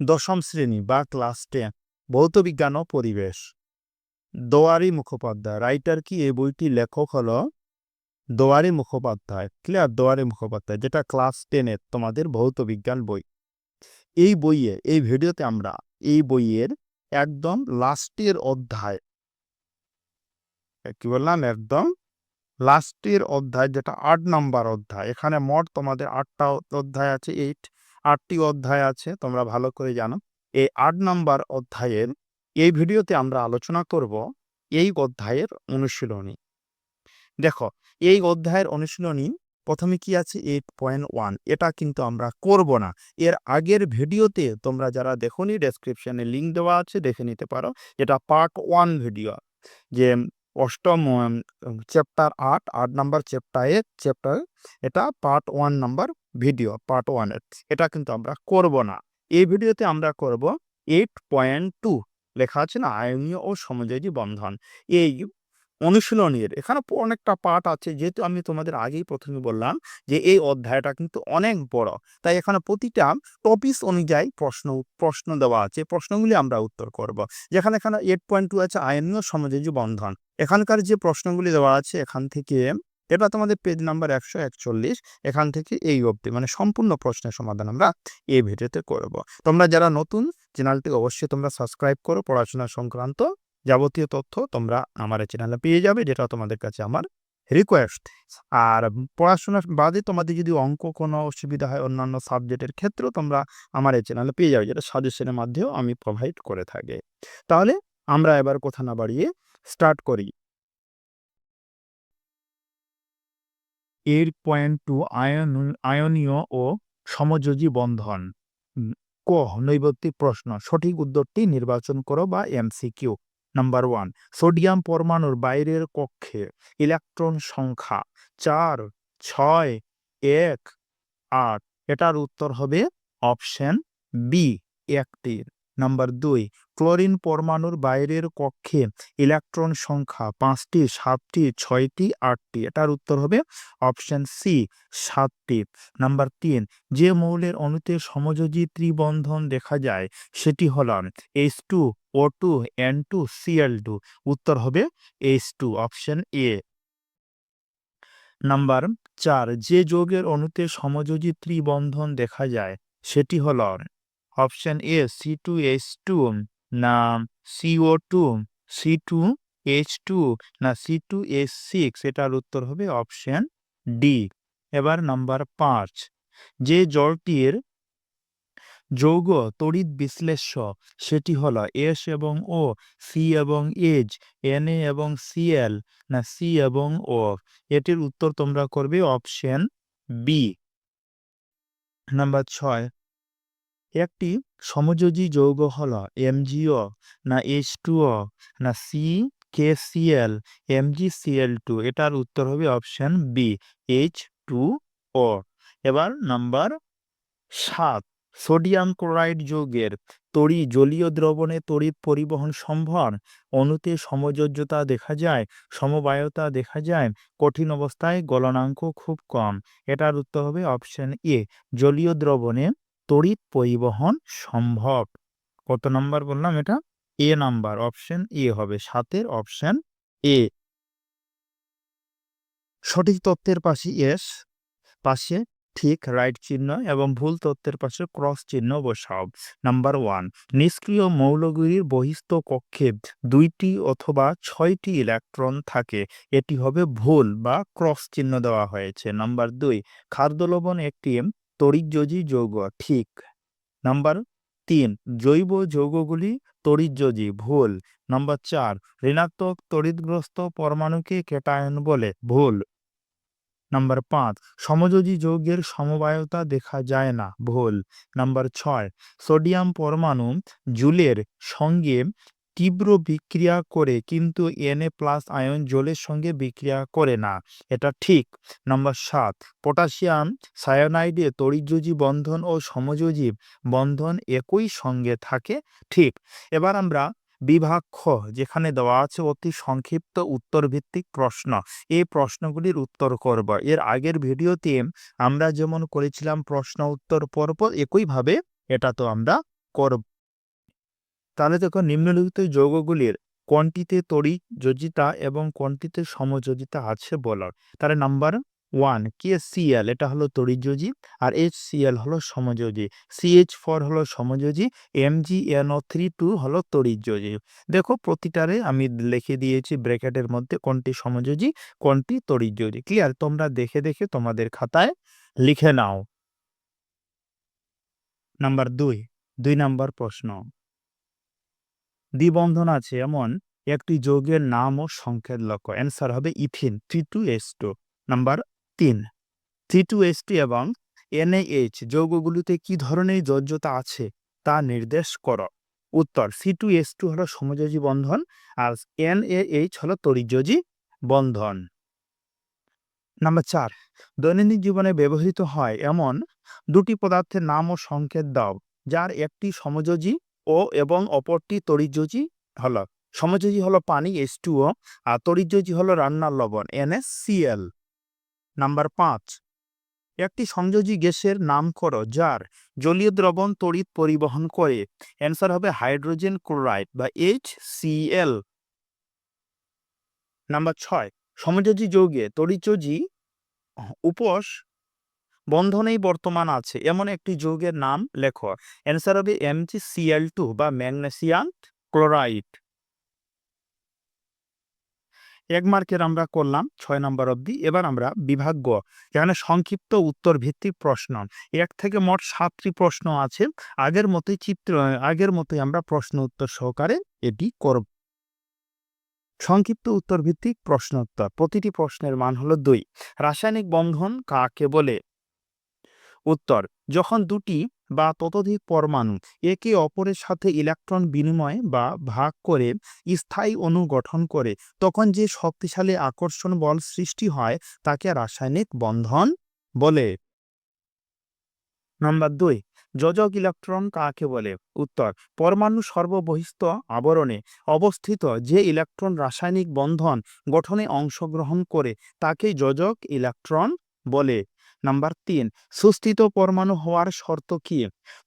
দশম শ্রেণি বা ক্লাস টেন, ভৌত বিজ্ঞান ও পরিবেশ। দোয়ারি মুখোপাধ্যায়, রাইটার কি এই বইটি লেখক হল? দোয়ারি মুখোপাধ্যায়, ক্লিয়ার? দোয়ারি মুখোপাধ্যায়, যেটা ক্লাস টেনের তোমাদের ভৌত বিজ্ঞান বই। এই বইয়ে, এই ভিডিওতে আমরা এই বইয়ের একদম লাস্টের অধ্যায় কি বললাম? একদম লাস্টের অধ্যায়, যেটা আট নাম্বার অধ্যায়, এখানে মোট তোমাদের আটটা অধ্যায় আছে এইট আটটি অধ্যায় আছে, তোমরা ভালো করে জানো। এই আট নাম্বার অধ্যায়ের, এই ভিডিওতে আমরা আলোচনা করব এই অধ্যায়ের অনুশীলনী। দেখো, এই অধ্যায়ের অনুশীলনী প্রথমে কি আছে? এইট পয়েন্ট ওয়ান এটা কিন্তু আমরা করব না। এর আগের ভিডিওতে তোমরা যারা দেখোনি ডেসক্রিপশানে লিঙ্ক দেওয়া আছে, দেখে নিতে পারো। এটা পার্ট ওয়ান ভিডিও যে অষ্টম চ্যাপ্টার আট আট নাম্বার চ্যাপ্টারের চ্যাপ্টার এটা part one number video part ওয়ানের এটা কিন্তু আমরা করব না। এই ভিডিওতে আমরা করব এইট পয়েন্ট টু লেখা আছে না, আয়নীয় ও সমযোজী বন্ধন। এই অনুশীলনীর এখানে অনেকটা পার্ট আছে, যেহেতু আমি তোমাদের আগেই প্রথমে বললাম যে এই অধ্যায়টা কিন্তু অনেক বড়। তাই এখানে প্রতিটা টপিস অনুযায়ী প্রশ্ন প্রশ্ন দেওয়া আছে। প্রশ্নগুলি আমরা উত্তর করব। যেখানে এখানে এইট পয়েন্ট টু আছে, আয়নীয় সমযোজী বন্ধন। এখানকার যে প্রশ্নগুলি দেওয়া আছে, এখান থেকে এটা তোমাদের পেজ নাম্বার একশো একচল্লিশ, এখান থেকে এই অবধি মানে সম্পূর্ণ প্রশ্নের সমাধান আমরা এই ভিডিওতে করব। তোমরা যারা নতুন চ্যানেলটি অবশ্যই তোমরা সাবস্ক্রাইব করো। পড়াশোনা সংক্রান্ত যাবতীয় তথ্য তোমরা আমার চ্যানেলে পেয়ে যাবে, যেটা তোমাদের কাছে আমার রিকোয়েস্ট আর পড়াশোনার বাদে তোমাদের যদি অঙ্ক কোনো অসুবিধা হয় অন্যান্য সাবজেক্টের ক্ষেত্রেও তোমরা আমার এই চ্যানেলে পেয়ে যাবে, যেটা সাজেশনের মাধ্যমেও আমি প্রোভাইড করে থাকি। তাহলে আমরা এবার কথা না বাড়িয়ে স্টার্ট করি। এইট পয়েন্ট টু আয়ন, আয়নীয় ও সমযোজী বন্ধন। ক, নৈবত্তিক প্রশ্ন। সঠিক উত্তরটি নির্বাচন করো বা এমসিকিউ। নাম্বার ওয়ান, সোডিয়াম পরমাণুর বাইরের কক্ষে ইলেকট্রন সংখ্যা। চার, ছয়, এক, আট। এটার উত্তর হবে অপশন বি একটি নাম্বার দুই, ক্লোরিন পরমাণুর বাইরের কক্ষে ইলেকট্রন সংখ্যা পাঁচটি, সাতটি, ছয়টি, আটটি, এটার উত্তর হবে অপশন সি, সাতটি। নাম্বার তিন, যে মৌলের অণুতে সমযোজী ত্রিবন্ধন দেখা যায় সেটি হল H two, O two, N two CL two. উত্তর হবে H two, option A. Number চার, যে যৌগের অণুতে সমযোজী ত্রিবন্ধন দেখা যায় সেটি হল option A C two H two না CO two C two H two না সি টু এইচ সিক্স এটার উত্তর হবে অপশন ডি এবার নাম্বার পাঁচ, যে জলটির যৌগ তড়িৎ বিশ্লেষ্য, সেটি হলো এস এবং ও সি এবং এইচ এন এ এবং সিএল না সি এবং ও এটির উত্তর তোমরা করবে অপশন বি নাম্বার ছয় একটি সমযোজী যৌগ হলো এমজিও না এইচ টুও না C K CL MG CL two এটার উত্তর হবে option B H two O এবার নাম্বার সাত সোডিয়াম ক্লোরাইড যৌগের তড়ি জলীয় দ্রবণে তড়িৎ পরিবহন সম্ভর, অণুতে সমযোজ্যতা দেখা যায়, সমবায়তা দেখা যায়, কঠিন অবস্থায় গলনাঙ্ক খুব কম। এটার উত্তর হবে অপশন এ জলীয় দ্রবণে তড়িৎ পরিবহন সম্ভব। কত নাম্বার বললাম এটা? এ নাম্বার অপশন এ হবে, সাতের অপশন এ সঠিক তথ্যের পাশে এস পাশে ঠিক রাইট চিহ্ন এবং ভুল তথ্যের পাশে ক্রস চিহ্ন বসাও। নাম্বার ওয়ান নিষ্ক্রিয় মৌলগুলির বহিস্থ কক্ষে দুইটি অথবা ছয়টি ইলেকট্রন থাকে। এটি হবে ভুল বা ক্রস চিহ্ন দেওয়া হয়েছে। নাম্বার দুই, খাদ্য লবণ একটি তড়িৎযোজী যৌগ, ঠিক। নাম্বার তিন, জৈব যৌগগুলি তড়িৎযোজী, ভুল। নাম্বার চার, ঋণাত্মক তড়িৎগ্রস্ত পরমাণুকে কেটায়ন বলে, ভুল। নাম্বার পাঁচ, সমযোজী যৌগের সমবায়তা দেখা যায় না, ভুল। নাম্বার ছয়, সোডিয়াম পরমাণু জুলের সঙ্গে তীব্র বিক্রিয়া করে কিন্তু এনএ প্লাস আয়ন জলের সঙ্গে বিক্রিয়া করে না। এটা ঠিক। নম্বর সাত, পটাশিয়াম সায়ানাইডে তড়িৎযোজী বন্ধন ও সমযোজী বন্ধন একই সঙ্গে থাকে? ঠিক। এবার আমরা বিভাগ খ যেখানে দেওয়া আছে অতি সংক্ষিপ্ত উত্তর ভিত্তিক প্রশ্ন। এই প্রশ্নগুলির উত্তর করব। এর আগের ভিডিওতে আমরা যেমন করেছিলাম প্রশ্ন উত্তর পরপর, একইভাবে এটা তো আমরা করব। তাহলে দেখো নিম্নলিখিত যৌগগুলির কোনটিতে তড়ি যোজিতা এবং কোনটিতে সমযোজিতা আছে বলার। তাহলে নাম্বার ওয়ান কে সিএল এটা হলো তড়িযোজী আর এইচ সিএল হলো সমযোজী। সিএইচ ফোর হলো সমযোজী M G N O three two হলো তড়িযোজী দেখো প্রতিটারে আমি লিখে দিয়েছি ব্র্যাকেটের মধ্যে কোনটি সমযোজী কোনটি তড়িযোজী ক্লিয়ার তোমরা দেখে দেখে তোমাদের খাতায় লিখে নাও। নাম্বার দুই দুই নাম্বার প্রশ্ন। দ্বিবন্ধন আছে এমন একটি যৌগের নাম ও সংকেত লক্ষ্য। অ্যান্সার হবে ethene, three two S two. Number তিন। থ্রি টু এস টু এবং এনএইচ যৌগগুলিতে কি ধরনের যোজ্যতা আছে তা নির্দেশ করো। উত্তর সি টু এস টু হলো সমযোজী বন্ধন আর এনএইচ হলো তরিযোজী বন্ধন। নাম্বার চার। দৈনন্দিন জীবনে ব্যবহৃত হয় এমন দুটি পদার্থের নাম ও সংকেত দাও, যার একটি সমযোজী ও এবং অপরটি তরিযোজী হলো। সমযোজী হলো পানি এস টু ও আর তরিযোজী হলো রান্নার লবণ এনএসসিএল নাম্বার পাঁচ। একটি সংযোজী গ্যাসের নাম করো, যার জলীয় দ্রবণ তড়িৎ পরিবহন করে। অ্যান্সার হবে হাইড্রোজেন ক্লোরাইড বা এইচ সিএল নাম্বার ছয়। সমযোজী যৌগে তড়িৎযোজী উপস বন্ধনেই বর্তমান আছে। এমন একটি যৌগের নাম লেখো। অ্যান্সার হবে এমজি টু বা ম্যাগনেসিয়াম ক্লোরাইড এক মার্কের আমরা করলাম, ছয় নম্বর অবধি। এবার আমরা বিভাগ্য। এখানে সংক্ষিপ্ত উত্তর ভিত্তিক প্রশ্ন। এক থেকে মোট সাতটি প্রশ্ন আছে। আগের মতোই চিত্র, আগের মতোই আমরা প্রশ্ন উত্তর সহকারে এটি করব। সংক্ষিপ্ত উত্তর ভিত্তিক প্রশ্ন উত্তর প্রতিটি প্রশ্নের মান হলো দুই। রাসায়নিক বন্ধন কাকে বলে? উত্তর, যখন দুটি বা ততোধিক পরমাণু একে অপরের সাথে ইলেকট্রন বিনিময় বা ভাগ করে স্থায়ী অণু গঠন করে, তখন যে শক্তিশালী আকর্ষণ বল সৃষ্টি হয় তাকে রাসায়নিক বন্ধন বলে। নম্বর দুই, যোজক ইলেকট্রন কাকে বলে? উত্তর, পরমাণু সর্ববহিস্থ আবরণে অবস্থিত যে ইলেকট্রন রাসায়নিক বন্ধন গঠনে অংশগ্রহণ করে তাকে যোজক ইলেকট্রন বলে। নাম্বার তিন, সুস্থিত পরমাণু হওয়ার শর্ত কি?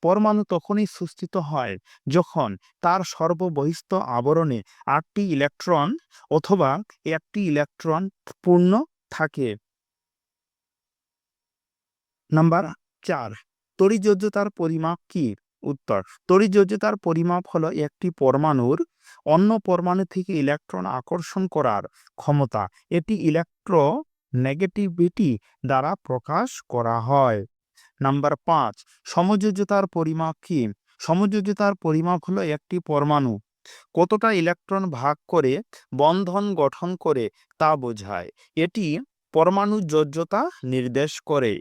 পরমাণু তখনই সুস্থিত হয় যখন তার সর্ববহিস্থ আবরণে আটটি ইলেকট্রন অথবা একটি ইলেকট্রন পূর্ণ থাকে। নাম্বার চার তড়িযোজ্যতার পরিমাপ কি? উত্তর তড়িযোজ্যতার পরিমাপ হলো একটি পরমাণুর অন্য পরমাণু থেকে ইলেকট্রন আকর্ষণ করার ক্ষমতা। এটি ইলেকট্রো নেগেটিভিটি দ্বারা প্রকাশ করা হয়। নাম্বার পাঁচ, সমযোজ্যতার পরিমাপ কি? সমযোজ্যতার পরিমাপ হলো একটি পরমাণু। কতটা ইলেকট্রন ভাগ করে বন্ধন গঠন করে তা বোঝায়। এটি পরমাণু যোজ্যতা নির্দেশ করে।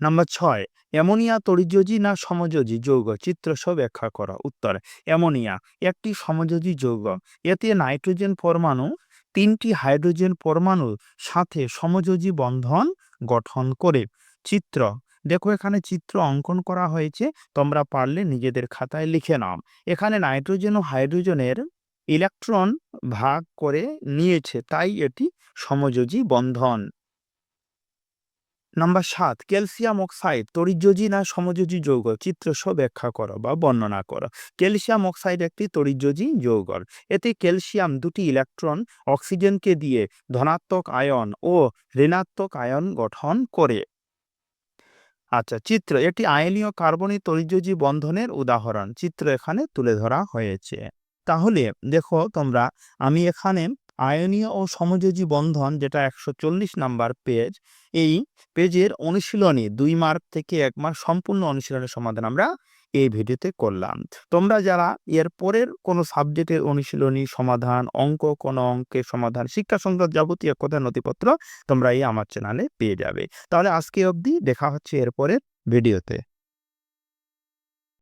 নাম্বার ছয়, অ্যামোনিয়া তড়িযোজী না সমযোজী যৌগ? চিত্র চিত্রসহ ব্যাখ্যা করা। উত্তর, অ্যামোনিয়া, একটি সমযোজী যৌগ। এতে নাইট্রোজেন পরমাণু তিনটি হাইড্রোজেন পরমাণুর সাথে সমযোজী বন্ধন গঠন করে। চিত্র। দেখো এখানে চিত্র অঙ্কন করা হয়েছে। তোমরা পারলে নিজেদের খাতায় লিখে নাও। এখানে নাইট্রোজেন ও হাইড্রোজেনের ইলেকট্রন ভাগ করে নিয়েছে, তাই এটি সমযোজী বন্ধন। নাম্বার সাত, ক্যালসিয়াম অক্সাইড তড়িৎযোজী না সমযোজী যৌগ? চিত্রসহ ব্যাখ্যা করো বা বর্ণনা করো। ক্যালসিয়াম অক্সাইড একটি তড়িৎযোজী যৌগ। এতে ক্যালসিয়াম দুটি ইলেকট্রন অক্সিজেনকে দিয়ে ধনাত্মক আয়ন ও ঋণাত্মক আয়ন গঠন করে। আচ্ছা চিত্র। একটি আয়নীয় কার্বনিক তড়িৎযোজী বন্ধনের উদাহরণ। চিত্র এখানে তুলে ধরা হয়েছে। তাহলে দেখো তোমরা, আমি এখানে আয়নীয় ও সমযোজী বন্ধন যেটা একশো চল্লিশ নাম্বার পেজ, এই পেজের অনুশীলনী দুই মার্ক থেকে এক মার্ক সম্পূর্ণ অনুশীলনের সমাধান আমরা এই ভিডিওতে করলাম। তোমরা যারা এর পরের কোনো সাবজেক্টের অনুশীলনী সমাধান, অঙ্ক কোনো অঙ্কের সমাধান, শিক্ষা সংক্রান্ত যাবতীয় কথা নথিপত্র তোমরা এই আমার চ্যানেলে পেয়ে যাবে। তাহলে আজকে অবধি দেখা হচ্ছে এরপরের ভিডিওতে।